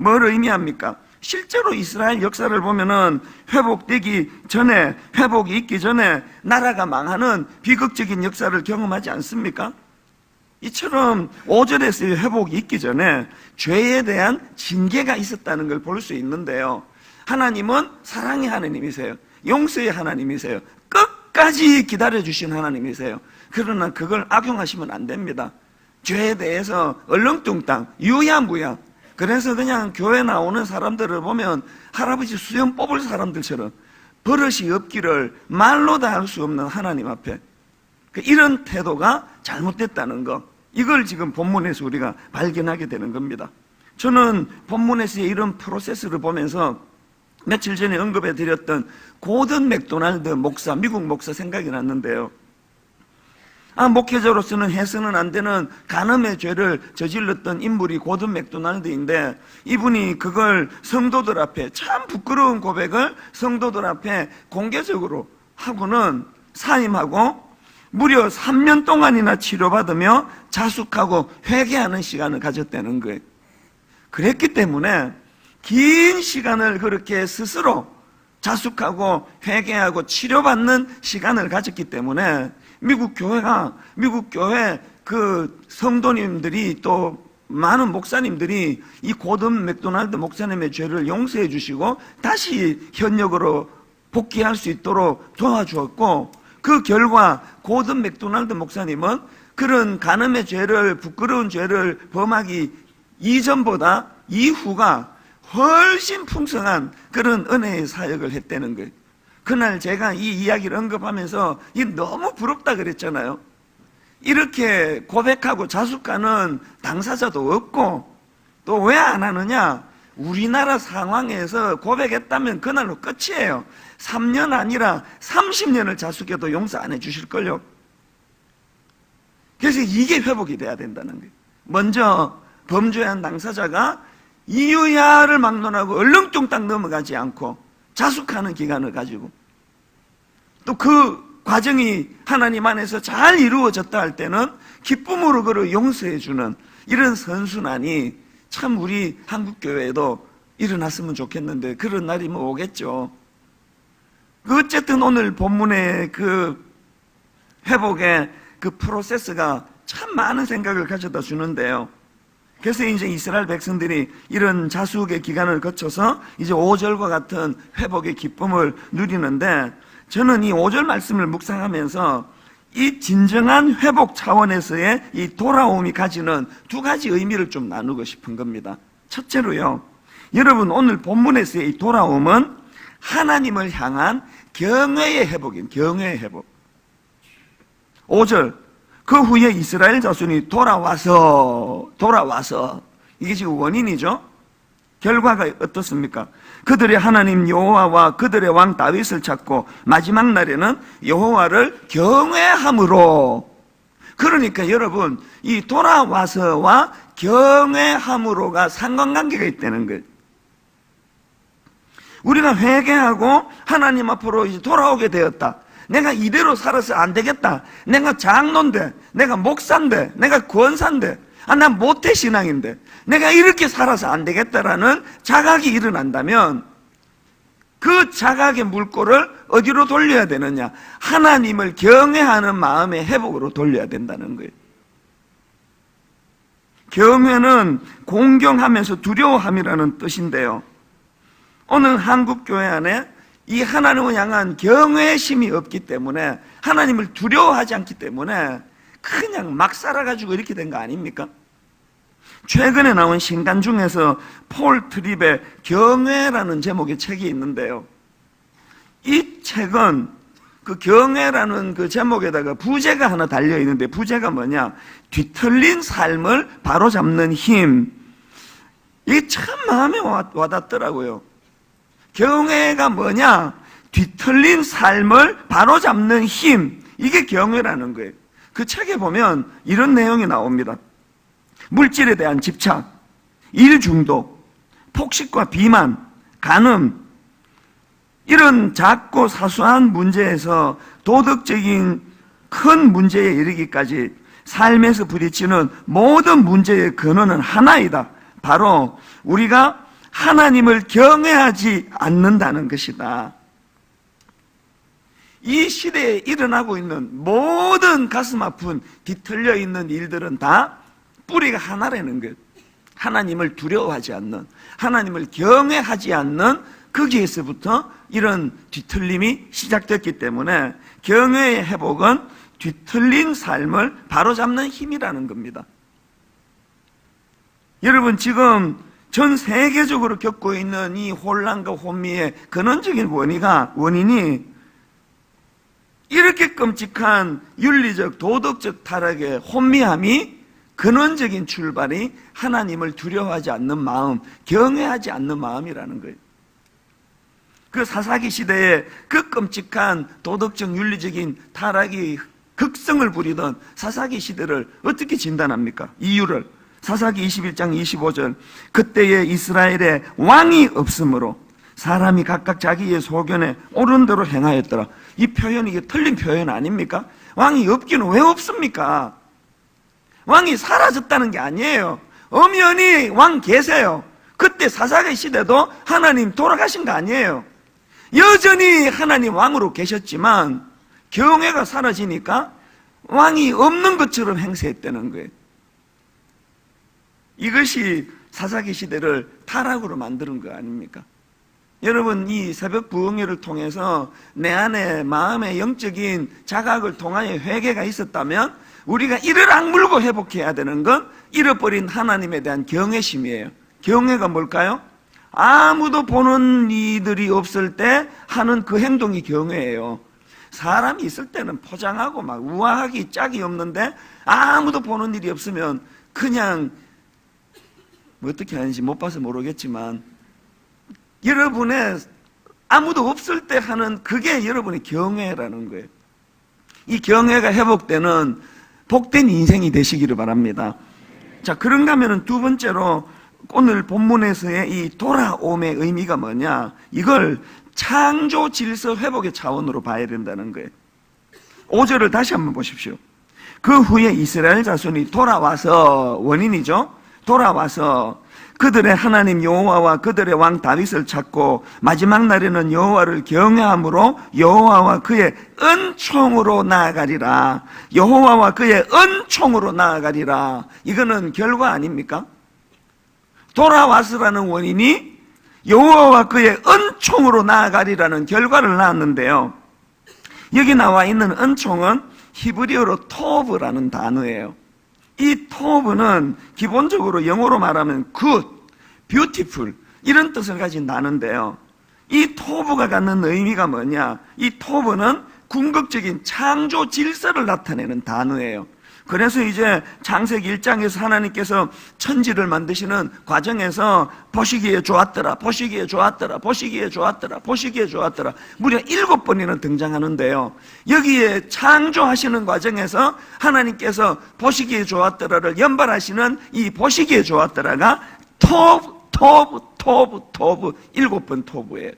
뭘 의미합니까? 실제로 이스라엘 역사를 보면은 회복되기 전에 회복이 있기 전에 나라가 망하는 비극적인 역사를 경험하지 않습니까? 이처럼 5절에서의 회복이 있기 전에 죄에 대한 징계가 있었다는 걸 볼 수 있는데요. 하나님은 사랑의 하나님이세요. 용서의 하나님이세요. 끝까지 기다려주신 하나님이세요. 그러나 그걸 악용하시면 안 됩니다. 죄에 대해서 얼렁뚱땅, 유야무야. 그래서 그냥 교회 나오는 사람들을 보면 할아버지 수염 뽑을 사람들처럼 버릇이 없기를 말로 다 할 수 없는 하나님 앞에 그 이런 태도가 잘못됐다는 거 이걸 지금 본문에서 우리가 발견하게 되는 겁니다. 저는 본문에서의 이런 프로세스를 보면서 며칠 전에 언급해 드렸던 고든 맥도날드 목사 미국 목사 생각이 났는데요. 아, 목회자로서는 해서는 안 되는 간음의 죄를 저질렀던 인물이 고든 맥도날드인데 이분이 그걸 성도들 앞에 참 부끄러운 고백을 성도들 앞에 공개적으로 하고는 사임하고 무려 3년 동안이나 치료받으며 자숙하고 회개하는 시간을 가졌다는 거예요. 그랬기 때문에 긴 시간을 그렇게 스스로 자숙하고 회개하고 치료받는 시간을 가졌기 때문에 미국 교회가 미국 교회 그 성도님들이 또 많은 목사님들이 이 고든 맥도날드 목사님의 죄를 용서해 주시고 다시 현역으로 복귀할 수 있도록 도와주었고 그 결과 고든 맥도날드 목사님은 그런 간음의 죄를 부끄러운 죄를 범하기 이전보다 이후가 훨씬 풍성한 그런 은혜의 사역을 했다는 거예요. 그날 제가 이 이야기를 언급하면서 이 너무 부럽다 그랬잖아요. 이렇게 고백하고 자숙하는 당사자도 없고 또 왜 안 하느냐? 우리나라 상황에서 고백했다면 그날로 끝이에요. 3년 아니라 30년을 자숙해도 용서 안 해주실걸요. 그래서 이게 회복이 돼야 된다는 거예요. 먼저 범죄한 당사자가 이유야를 막론하고 얼렁뚱땅 넘어가지 않고 자숙하는 기간을 가지고 또 그 과정이 하나님 안에서 잘 이루어졌다 할 때는 기쁨으로 그를 용서해 주는 이런 선순환이 참 우리 한국 교회에도 일어났으면 좋겠는데 그런 날이 뭐 오겠죠. 그 어쨌든 오늘 본문의 그 회복의 그 프로세스가 참 많은 생각을 가져다 주는데요. 그래서 이제 이스라엘 백성들이 이런 자숙의 기간을 거쳐서 이제 5절과 같은 회복의 기쁨을 누리는데 저는 이 5절 말씀을 묵상하면서 이 진정한 회복 차원에서의 이 돌아옴이 가지는 두 가지 의미를 좀 나누고 싶은 겁니다. 첫째로요. 여러분 오늘 본문에서의 이 돌아옴은 하나님을 향한 경외의 회복인 경외의 회복. 5절 그 후에 이스라엘 자손이 돌아와서 돌아와서 이게 지금 원인이죠. 결과가 어떻습니까? 그들의 하나님 여호와와 그들의 왕 다윗을 찾고 마지막 날에는 여호와를 경외함으로 그러니까 여러분 이 돌아와서와 경외함으로가 상관관계가 있다는 거예요. 우리가 회개하고 하나님 앞으로 이제 돌아오게 되었다. 내가 이대로 살아서 안 되겠다. 내가 장로인데, 내가 목사인데, 내가 권사인데, 아, 난 모태 신앙인데, 내가 이렇게 살아서 안 되겠다라는 자각이 일어난다면, 그 자각의 물꼬를 어디로 돌려야 되느냐? 하나님을 경외하는 마음의 회복으로 돌려야 된다는 거예요. 경외는 공경하면서 두려워함이라는 뜻인데요. 오늘 한국 교회 안에 이 하나님을 향한 경외심이 없기 때문에 하나님을 두려워하지 않기 때문에 그냥 막 살아가지고 이렇게 된 거 아닙니까? 최근에 나온 신간 중에서 폴 트립의 경외라는 제목의 책이 있는데요. 이 책은 그 경외라는 그 제목에다가 부제가 하나 달려 있는데 부제가 뭐냐? 뒤틀린 삶을 바로잡는 힘. 이게 참 마음에 와- 와닿더라고요. 경외가 뭐냐? 뒤틀린 삶을 바로잡는 힘. 이게 경외라는 거예요. 그 책에 보면 이런 내용이 나옵니다. 물질에 대한 집착, 일 중독, 폭식과 비만, 간음, 이런 작고 사소한 문제에서 도덕적인 큰 문제에 이르기까지 삶에서 부딪히는 모든 문제의 근원은 하나이다. 바로 우리가 하나님을 경외하지 않는다는 것이다. 이 시대에 일어나고 있는 모든 가슴 아픈 뒤틀려 있는 일들은 다 뿌리가 하나라는 것. 하나님을 두려워하지 않는, 하나님을 경외하지 않는 거기에서부터 이런 뒤틀림이 시작됐기 때문에 경외의 회복은 뒤틀린 삶을 바로잡는 힘이라는 겁니다. 여러분 지금 전 세계적으로 겪고 있는 이 혼란과 혼미의 근원적인 원인가 원인이 이렇게 끔찍한 윤리적 도덕적 타락의 혼미함이 근원적인 출발이 하나님을 두려워하지 않는 마음, 경외하지 않는 마음이라는 거예요. 그 사사기 시대에 그 끔찍한 도덕적 윤리적인 타락이 극성을 부리던 사사기 시대를 어떻게 진단합니까? 이유를 사사기 21장 25절 그때에 이스라엘에 왕이 없으므로 사람이 각각 자기의 소견에 옳은 대로 행하였더라. 이 표현이 틀린 표현 아닙니까? 왕이 없기는 왜 없습니까? 왕이 사라졌다는 게 아니에요. 엄연히 왕 계세요. 그때 사사기 시대도 하나님 돌아가신 거 아니에요. 여전히 하나님 왕으로 계셨지만 경외가 사라지니까 왕이 없는 것처럼 행세했다는 거예요. 이것이 사사기 시대를 타락으로 만드는 거 아닙니까? 여러분 이 새벽 부흥회를 통해서 내 안에 마음의 영적인 자각을 통하여 회개가 있었다면 우리가 이를 악물고 회복해야 되는 건 잃어버린 하나님에 대한 경외심이에요. 경외가 뭘까요? 아무도 보는 이들이 없을 때 하는 그 행동이 경외예요. 사람이 있을 때는 포장하고 막 우아하기 짝이 없는데 아무도 보는 일이 없으면 그냥 뭐 어떻게 하는지 못 봐서 모르겠지만 여러분의 아무도 없을 때 하는 그게 여러분의 경외라는 거예요. 이 경외가 회복되는 복된 인생이 되시기를 바랍니다. 자, 그런가 하면 두 번째로 오늘 본문에서의 이 돌아옴의 의미가 뭐냐? 이걸 창조 질서 회복의 차원으로 봐야 된다는 거예요. 5절을 다시 한번 보십시오. 그 후에 이스라엘 자손이 돌아와서 원인이죠. 돌아와서 그들의 하나님 여호와와 그들의 왕 다윗을 찾고 마지막 날에는 여호와를 경외함으로 여호와와 그의 은총으로 나아가리라. 여호와와 그의 은총으로 나아가리라. 이거는 결과 아닙니까? 돌아왔으라는 원인이 여호와와 그의 은총으로 나아가리라는 결과를 낳았는데요. 여기 나와 있는 은총은 히브리어로 토브라는 단어예요. 이 토브는 기본적으로 영어로 말하면 good, beautiful 이런 뜻을 가진 단어인데요. 이 토브가 갖는 의미가 뭐냐? 이 토브는 궁극적인 창조 질서를 나타내는 단어예요. 그래서 이제 창세기 1장에서 하나님께서 천지를 만드시는 과정에서 보시기에 좋았더라, 보시기에 좋았더라, 보시기에 좋았더라, 보시기에 좋았더라. 무려 일곱 번이나 등장하는데요. 여기에 창조하시는 과정에서 하나님께서 보시기에 좋았더라를 연발하시는 이 보시기에 좋았더라가 토브, 토브, 토브, 토브, 일곱 번 토브예요.